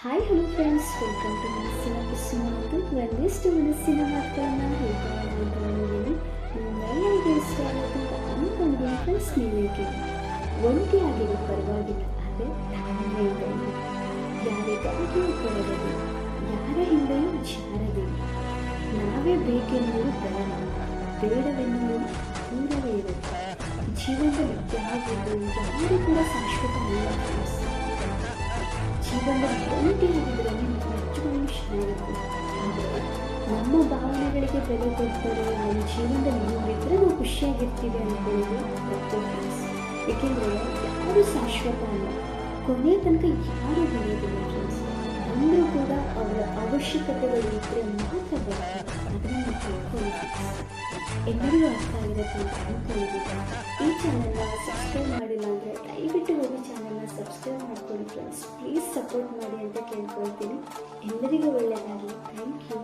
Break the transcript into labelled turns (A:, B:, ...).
A: Hi hello friends welcome to ಮನಸ್ಸಿನ ಪಿಸು ಮಾತು ಒಂದಿಷ್ಟು ಮನಸ್ಸಿನ ಮಾತುಗಳನ್ನು ಅಂತ ಬಂದಿದ್ದೀನಿ ನಿಮ್ಮೆಲ್ಲರಿಗೂ ಇಷ್ಟ ಆಗುತ್ತಂತ ಅಂದ್ಕೊಂಡಿದ್ದೀನಿ ಫ್ರೆಂಡ್ಸ್ ನೀವೇಕೆ ಒಂಟಿಯಾಗಿರೋ ಪರವಾಗಿಲ್ಲ ಆದರೆ ನಾವು ಇರಿ. ಯಾರಿಗಾಗಿಯೂ ಕೊಡಬೇಕು ಯಾರ ಹಿಂದೆಯೂ ಜಾರಬೇಕು ನಾವೇ ಬೇಕೆನ್ನುವುದು ಬೇಡ ಬೇಡವೆನ್ನುವುದು ದೂರವೇ ಇರುತ್ತೆ. ಜೀವನದಲ್ಲಿ ಯಾವುದು ಯಾರು ಕೂಡ ಶಾಶ್ವತ ಅಲ್ಲ ಜೀವನದಲ್ಲಿ ಒಂಟಿಯಾಗಿದ್ದರೆ ನಿಜವಾಗ್ಲೂ ಚೆನ್ನಾಗಿರುತ್ತೆ ನಮ್ಮ ಭಾವನೆಗಳಿಗೆ ಬೆಲೆ ಕೊಡ್ತಾರೆ. ನಮ್ಮ ಜೀವನದಲ್ಲಿ ನೋಡಿದ್ರೆ ನಾವು ಖುಷಿಯಾಗಿರ್ತೀವಿ ತಪ್ಪು ಫ್ರೆಂಡ್ಸ್ ಏಕೆಂದರೆ ಯಾರು ಶಾಶ್ವತ ಅಲ್ಲ. ಕೊನೆಯ ತನಕ ಯಾರು ಬೆಳೆಯೋದಿಲ್ಲ ಫ್ರೆಂಡ್ಸ್. ಅಂದರೂ ಕೂಡ ಅವರ ಅವಶ್ಯಕತೆಗಳು ಇದ್ದರೆ ಮಾತ್ರ ಬರ್ತಾರೆ ಅದನ್ನು ತಿಳ್ಕೊಳ್ಳಿ. ಎಲ್ಲರಿಗೂ ಅರ್ಥ ಆಗಿರುತ್ತೆ ಅಂತ ಅನ್ಕೊಂಡಿದ್ದೀನಿ. ಈ ಚಾನಲ್ನ ಸಬ್ಸ್ಕ್ರೈಬ್ ಚಾನಲ್ನ ಸಬ್ಸ್ಕ್ರೈಬ್ ಮಾಡ್ಕೊಳ್ಳಿ ಫ್ರೆಂಡ್ಸ್ ಪ್ಲೀಸ್ ಸಪೋರ್ಟ್ ಮಾಡಿ ಅಂತ ಕೇಳ್ಕೊಳ್ತೀನಿ. ಎಲ್ಲರಿಗೂ ಒಳ್ಳೆಯದಾಗಲಿ. Thank you